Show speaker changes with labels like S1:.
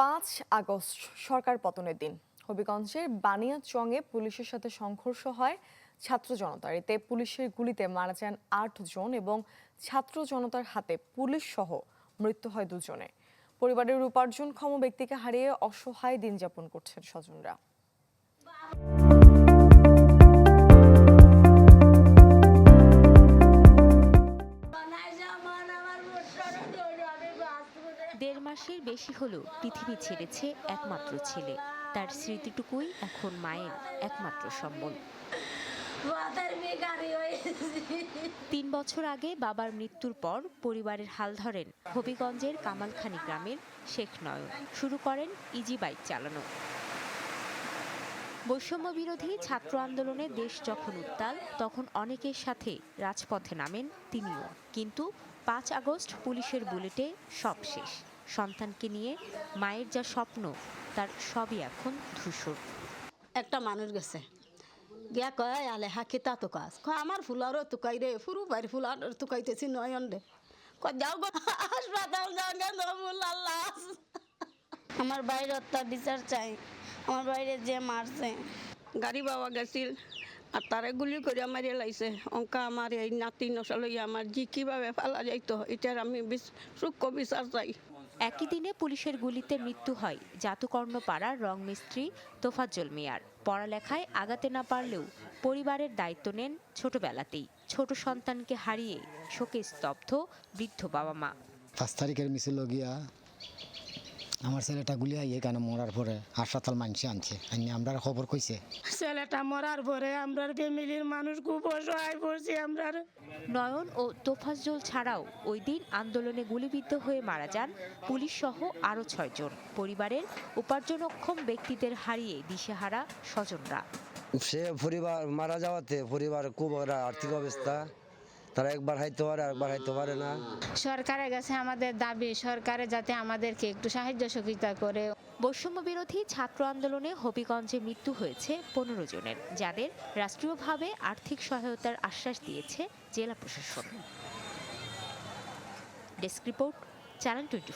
S1: পাঁচ আগস্ট সরকার পতনের দিন। হবিগঞ্জের বানিয়াচংয়ে পুলিশের সাথে সংঘর্ষ হয় ছাত্র জনতার। এতে পুলিশের গুলিতে মারা যান আট জন এবং ছাত্র জনতার হাতে পুলিশ সহ মৃত্যু হয় দুজনে পরিবারের উপার্জনক্ষম ব্যক্তিকে হারিয়ে অসহায় দিন যাপন করছেন স্বজনরা।
S2: বেশি হলেও পৃথিবী ছেড়েছে একমাত্র ছেলে। তার স্মৃতিটুকুই এখন মায়ের একমাত্র সম্বল। তিন বছর আগে বাবার মৃত্যুর পর পরিবারের হাল ধরেন হবিগঞ্জের কামালখানি গ্রামের শেখ নয়ন। শুরু করেন ইজি বাইক চালানো। বৈষম্য বিরোধী ছাত্র আন্দোলনে দেশ যখন উত্তাল তখন অনেকের সাথে রাজপথে নামেন তিনিও। কিন্তু পাঁচ আগস্ট পুলিশের বুলেটে সব শেষ। সন্তানকে নিয়ে মায়ের যা স্বপ্ন, তার সবই এখন ধূসর।
S3: একটা মানুষ গেছে। গিয়া কয়, আলে হাকি তা তো কাজ কয়, আমার ফুলারও তুকাই রে, ফুরু বাড়ি ফুলার তুকাইতেছি নয়ন রে। কয়, যাও গো, হাসপাতাল যাও গে আল্লাহ। আমার বাইরে হত্যা বিচার চাই, আমার বাইরে যে মারছে।
S4: গাড়ি বাবা গেছিল, আর তারে গুলি করে মারিয়ে লাইছে। অঙ্কা আমার এই নাতি নসালই আমার জি কীভাবে ফেলা যাইতো, এটার আমি সূক্ষ্ম বিচার চাই।
S2: একই দিনে পুলিশের গুলিতে মৃত্যু হয়। জাতুকর্ণ পাড়ার রং মিস্ত্রি তোফাজ্জল মিয়ার। পড়ালেখায় আগাতে না পারলেও পরিবারের দায়িত্ব নেন ছোটবেলাতেই। ছোট সন্তানকে হারিয়ে শোকে স্তব্ধ বৃদ্ধ বাবা মা।
S5: পাঁচ তারিখের মিছিল গিয়া আমার ছেলেটা গুলিয়া এখানে মরার পরে হাসপাতাল মানছে আনছে? আনি আমরা খবর কইছে?
S4: ছেলেটা মরার পরে আমরা ফ্যামিলির মানুষ খুব অসহায় পড়ছি আমরা
S2: নয়ন ও তোফাজ্জল ছাড়াও ওই দিন আন্দোলনে গুলিবিদ্ধ হয়ে মারা যান পুলিশ সহ আরও ছয়জন। পরিবারের উপার্জনক্ষম ব্যক্তিদের হারিয়ে দিশেহারা স্বজনরা।
S6: সে পরিবার মারা যাওয়াতে পরিবার খুব আর্থিক অবস্থা তারা একবার হাইতে পারে একবার হাইতে পারে না।
S7: সরকারের কাছে আমাদের দাবি সরকারে যাতে আমাদেরকে একটু সাহায্য সহযোগিতা করে।
S2: বৈষম্য বিরোধী ছাত্র আন্দোলনে হবিগঞ্জে মৃত্যু হয়েছে পনেরো জনের যাদের রাষ্ট্রীয়ভাবে আর্থিক সহায়তার আশ্বাস দিয়েছে জেলা প্রশাসন। Desk report channel twenty